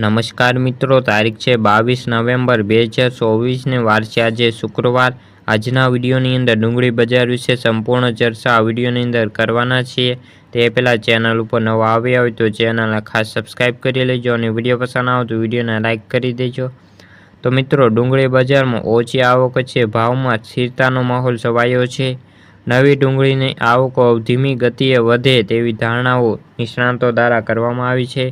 નમસ્કાર મિત્રો, તારીખ છે બાવીસ નવેમ્બર બે હજાર ચોવીસને વાર છે આજે શુક્રવાર. આજના વિડીયોની અંદર ડુંગળી બજાર વિશે સંપૂર્ણ ચર્ચા આ વિડીયોની અંદર કરવાના છીએ. તે પહેલાં ચેનલ ઉપર નવા આવ્યા હોય તો ચેનલને ખાસ સબસ્ક્રાઈબ કરી લેજો અને વીડિયો પસંદ આવે તો વિડીયોને લાઇક કરી દેજો. તો મિત્રો, ડુંગળી બજારમાં ઓછી આવક છે, ભાવમાં સ્થિરતાનો માહોલ છવાયો છે. નવી ડુંગળીની આવકો ધીમી ગતિએ વધે તેવી ધારણાઓ નિષ્ણાંતો દ્વારા કરવામાં આવી છે.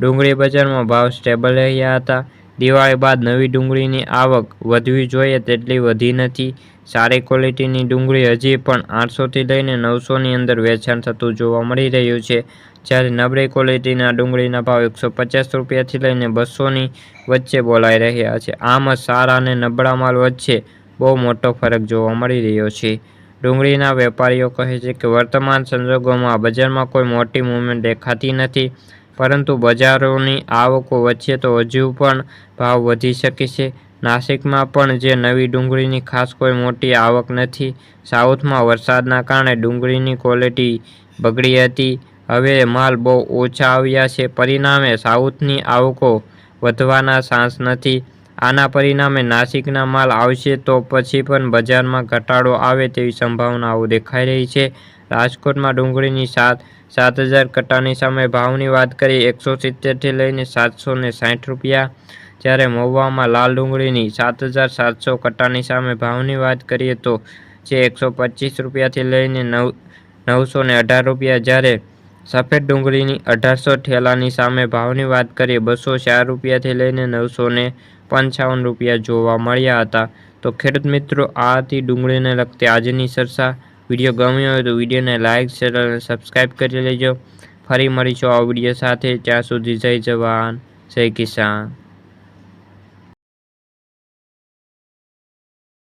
ડુંગળી બજારમાં ભાવ સ્ટેબલ રહ્યા હતા. દિવાળી બાદ નવી ડુંગળીની આવક વધવી જોઈએ તેટલી વધી નથી. સારી ક્વોલિટીની ડુંગળી હજી પણ આઠસોથી લઈને નવસોની અંદર વેચાણ થતું જોવા મળી રહ્યું છે. જ્યારે નબળી ક્વોલિટીના ડુંગળીના ભાવ એકસો પચાસ રૂપિયાથી લઈને બસોની વચ્ચે બોલાઈ રહ્યા છે. આમ સારા અને નબળા માલ વચ્ચે બહુ મોટો ફરક જોવા મળી રહ્યો છે. ડુંગળીના વેપારીઓ કહે છે કે વર્તમાન સંજોગોમાં બજારમાં કોઈ મોટી મૂવમેન્ટ દેખાતી નથી. પરંતુ બજારોની આવકો વચ્ચે તો હજુ પણ ભાવ વધી શકે છે. નાસિકમાં પણ જે નવી ડુંગળીની ખાસ કોઈ મોટી આવક નથી, સાઉથમાં વરસાદના કારણે ડુંગળીની ક્વોલિટી બગડી હતી. હવે માલ બહુ ઓછા આવ્યા છે. પરિણામે સાઉથની આવકો વધવાના સાંસ નથી. આના પરિણામે નાસિકના માલ આવશે તો પછી પણ બજારમાં ઘટાડો આવે તેવી સંભાવનાઓ દેખાઈ રહી છે. રાજકોટમાં ડુંગળીની સાત સાત હજાર કટ્ટાની સામે ભાવની વાત કરીએ, એકસો સિત્તેરથી લઈને સાતસો ને સાઠ રૂપિયા. જ્યારે મહુવામાં લાલ ડુંગળીની સાત હજાર સાતસો કટ્ટાની સામે ભાવની વાત કરીએ તો જે એકસો પચીસ રૂપિયાથી લઈને નવ નવસો ને અઢાર રૂપિયા. જ્યારે સફેદ ડુંગળીની અઢારસો ઠેલાની સામે ભાવની વાત કરીએ, બસો ચાર રૂપિયાથી લઈને નવસો ને પંચાવન રૂપિયા જોવા મળ્યા હતા. તો ખેડૂત મિત્રો, આ હતી ડુંગળીને લગતી આજની ચર્ચા. વીડિયો ગમ્યો હોય તો વિડીયોને લાઇક શેર અને સબસ્ક્રાઈબ કરી લેજો. ફરી મળીશું આ વીડિયો સાથે. ત્યાં સુધી જય જવાન, જય કિસાન.